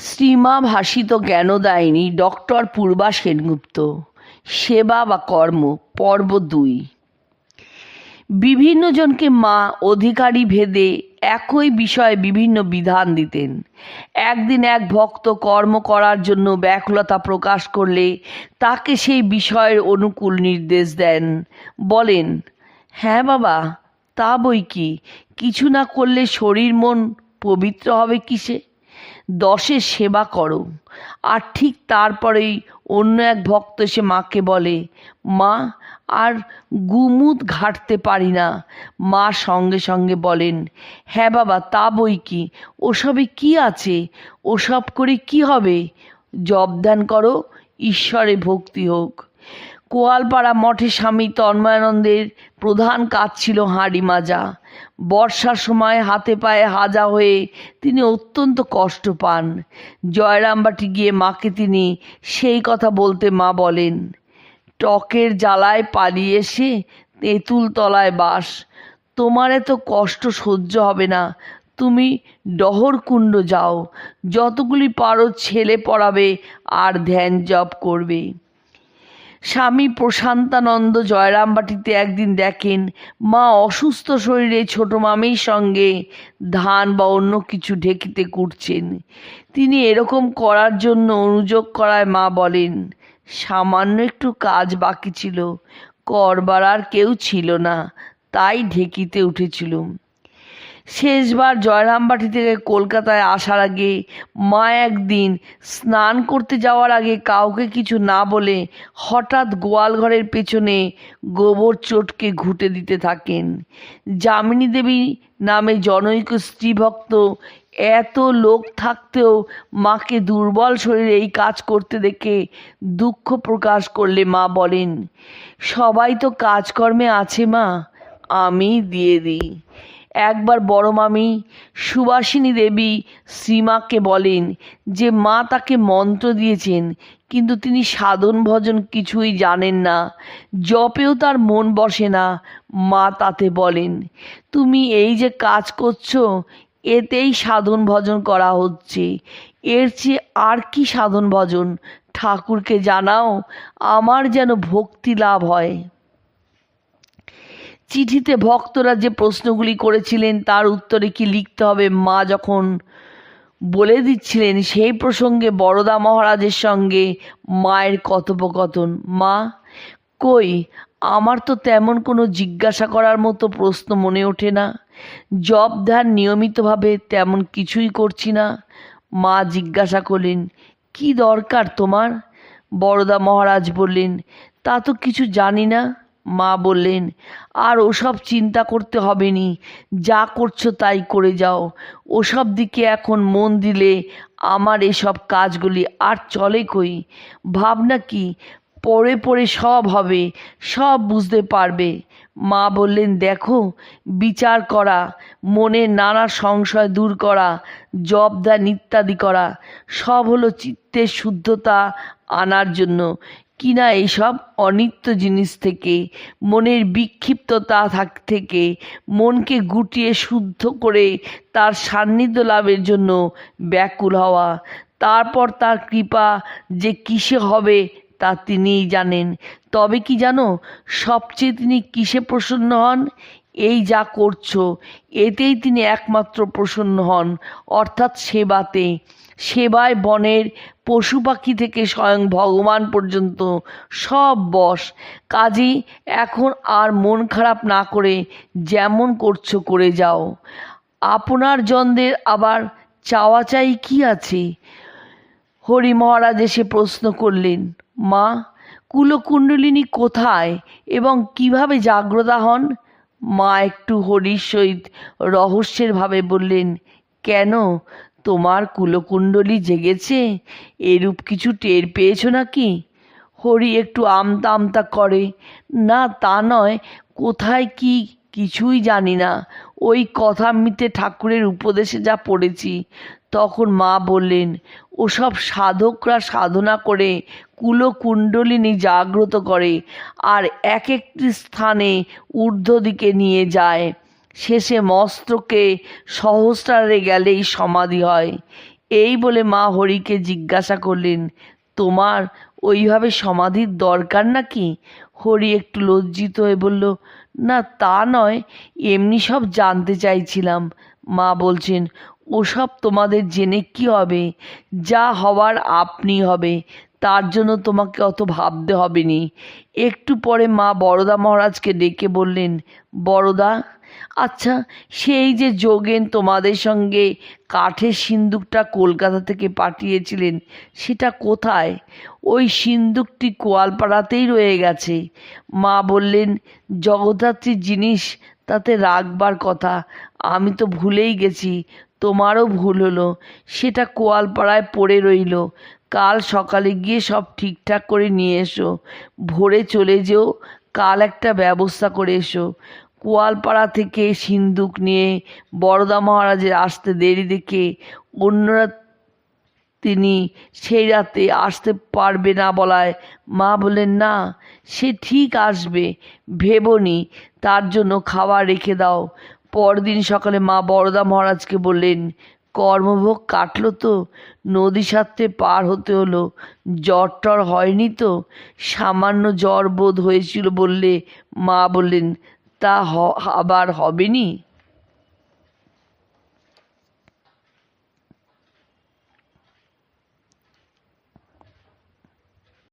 শ্রীমা ভাসিত জ্ঞানদায়িনী ডক্টর পূর্বা সেনগুপ্ত। সেবা বা কর্ম, পর্ব দুই। বিভিন্ন জনকে মা, অধিকারী ভেদে একই বিষয়ে বিভিন্ন বিধান দিতেন। একদিন এক ভক্ত কর্ম করার জন্য ব্যাকুলতা প্রকাশ করলে তাকে সেই বিষয়ের অনুকূল নির্দেশ দেন। বলেন হ্যাঁ বাবা, তা বই কি? কিছু না করলে শরীর মন পবিত্র হবে কিসে? দশের সেবা করো। আর ঠিক তারপরেই অন্য এক ভক্ত এসে মাকে বলে, মা, আর গুমুদ ঘাটতে পারি না। মা সঙ্গে সঙ্গে বলেন হ্যাঁ বাবা, তা বই কি? ওসবে কি আছে? ওসব করে কি হবে? জব ধ্যান করো, ঈশ্বরে ভক্তি হোক। কোয়ালপাড়া মঠে স্বামী তন্ময়ানন্দের প্রধান কাজ ছিল হাঁড়ি মাজা। বর্ষার সময় হাতে পায়ে হাজা হয়ে তিনি অত্যন্ত কষ্ট পান। জয়রামবাটি গিয়ে মাকে তিনি সেই কথা বলতে মা বলেন, টকের জ্বালায় পালিয়ে এসে তেঁতুল তলায় বাস। তোমার এত কষ্ট সহ্য হবে না। তুমি ডহরকুণ্ড যাও। যতগুলি পারো ছেলে পড়াবে আর ধ্যান জপ করবে। স্বামী প্রশান্তানন্দ জয়রামবাটিতে একদিন দেখেন মা অসুস্থ শরীরে ছোট মামির সঙ্গে ধান বা অন্য কিছু ঢেকিতে কুটছেন। তিনি এরকম করার জন্য অনুযোগ করায় মা বলেন, সামান্য একটু কাজ বাকি ছিল, করবার আর কেউ ছিল না, তাই ঢেকিতে উঠেছিলুম। শেষবার জয়রামবাটি থেকে কলকাতায় আসার আগে, মা একদিন স্নান করতে যাওয়ার আগে কাউকে কিছু না বলে হঠাৎ গোয়াল ঘরের পেছনে গোবর চোটকে ঘুঁটে দিতে থাকেন। যামিনী দেবী নামে জনৈক স্ত্রীভক্ত এত লোক থাকতেও মাকে দুর্বল শরীরে এই কাজ করতে দেখে দুঃখ প্রকাশ করলে মা বলেন, সবাই তো কাজকর্মে আছে মা আমি দিয়ে দিই। একবার বড় মামি সুবাসিনী দেবী শ্রীমাকে বলেন যে মা তাকে মন্ত্র দিয়েছেন, কিন্তু তিনি সাধন ভজন কিছুই জানেন না। জপেও তার মন বসে না, মা তাতে বলেন, তুমি এই যে কাজ করছ, এতেই সাধন ভজন করা হচ্ছে। এর চেয়ে আর কি সাধন ভজন? ঠাকুরকে জানাও, আমার যেন ভক্তি লাভ হয়। চিঠিতে ভক্তরা যে প্রশ্নগুলি করেছিলেন, তার উত্তরে কি লিখতে হবে? মা যখন বলে দিচ্ছিলেন, সেই প্রসঙ্গে বড়দা মহারাজের সঙ্গে মায়ের কথোপকথন। মা, কই, আমার তো তেমন কোনো জিজ্ঞাসা করার মতো প্রশ্ন মনে ওঠে না। জব ধ্যান নিয়মিতভাবে তেমন কিছুই করছি না। মা জিজ্ঞাসা করলেন, কি দরকার তোমার? বড়দা মহারাজ বললেন, তা তো কিছু জানি না। মা বললেন, আর ওসব চিন্তা করতে হবে নি যা করছ তাই করে যাও। ওসব দিকে এখন মন দিলে আমার এসব কাজগুলি আর চলে কই? ভাবনা কি? পরে পরে সব হবে, সব বুঝতে পারবে। মা বললেন, দেখো, বিচার করা, মনের নানা সংশয় দূর করা জব ধ্যান ইত্যাদি করা, সব হলো চিত্তের শুদ্ধতা আনার জন্য। কিনা এসব অনিত্য জিনিস থেকে, মনের বিক্ষিপ্ততা থাক, থেকে মনকে গুটিয়ে শুদ্ধ করে তার সান্নিধ্য লাভের জন্য ব্যাকুল হওয়া, তারপর তার কৃপা যে কিসে হবে তা তিনিই জানেন। তবে কি জানো, সবচেয়ে তিনি কিসে প্রসন্ন হন? এই যা করছ, এতেই তিনি একমাত্র প্রসন্ন হন। অর্থাৎ সেবাতে। সেবায় বনের পশু পাখি থেকে স্বয়ং ভগবান পর্যন্ত সব বশ। কাজেই এখন আর মন খারাপ না করে যেমন করছ করে যাও। আপনার জনদের আবার চাওয়া চাই কি আছে? হরি মহারাজ এসে প্রশ্ন করলেন, মা, কুলকুণ্ডলিনী কোথায় এবং কীভাবে জাগ্রতা হন? মা একটু হরির সহিত রহস্যের ভাবে বললেন, কেন? তোমার কুলকুণ্ডলী জেগেছে, এরূপ কিছু টের পেয়েছ নাকি? হরি একটু আমতা আমতা করে, না, তা নয়, কোথায় কি কিছুই জানি না ওই কথামৃতে ঠাকুরের উপদেশে যা পড়েছি, তখন মা বললেন, ওসব সাধকরা সাধনা করে কুলকুণ্ডলিনী জাগ্রত করে আর এক একটি স্থানে ঊর্ধ্ব দিকে নিয়ে যায়। শেষে মস্তকে সহস্রারে গেলেই সমাধি হয়। এই বলে মা হরিকে জিজ্ঞাসা করলেন, তোমার ওইভাবে সমাধির দরকার নাকি? হরি একটু লজ্জিত হয়ে বলল, না, তা নয়, এমনি সব জানতে চাইছিলাম। মা বলছেন, ওসব তোমাদের জেনে কি হবে? যা হওয়ার আপনি হবে। তার জন্য তোমাকে অত ভাবতে হবে নি একটু পরে মা বড়দা মহারাজকে ডেকে বললেন, বড়দা আচ্ছা সেই যে যোগেন তোমাদের সঙ্গে কাঠের সিন্দুকটা কলকাতা থেকে পাঠিয়েছিলেন, সেটা কোথায়? ওই সিন্দুকটি কোয়ালপাড়াতেই রয়ে গেছে। মা বললেন, জগদ্ধাত্রীর জিনিস, তাতে রাখবার কথা। আমি তো ভুলেই গেছি, তোমারও ভুল হলো। সেটা কোয়ালপাড়ায় পড়ে রইল। কাল সকালে গিয়ে সব ঠিকঠাক করে নিয়ে এসো। ভোরে চলে যেও, কাল একটা ব্যবস্থা করে এসো। কোয়ালপাড়া থেকে সিন্দুক নিয়ে বড়দা মহারাজের আসতে দেরি দেখে অন্যরা তিনি সেই রাতে আসতে পারবে না বলায় মা বললেন, না, সে ঠিক আসবে। ভেবনি তার জন্য খাবার রেখে দাও। পরদিন সকালে মা বড়দা মহারাজকে বললেন কর্মভোগ কাটলো তো, নদী সাঁতরে পার হতে হলো। জ্বর টর হয়নি তো? সামান্য জ্বর বোধ হয়েছিল বললে মা বললেন, তা আবার হবে নি?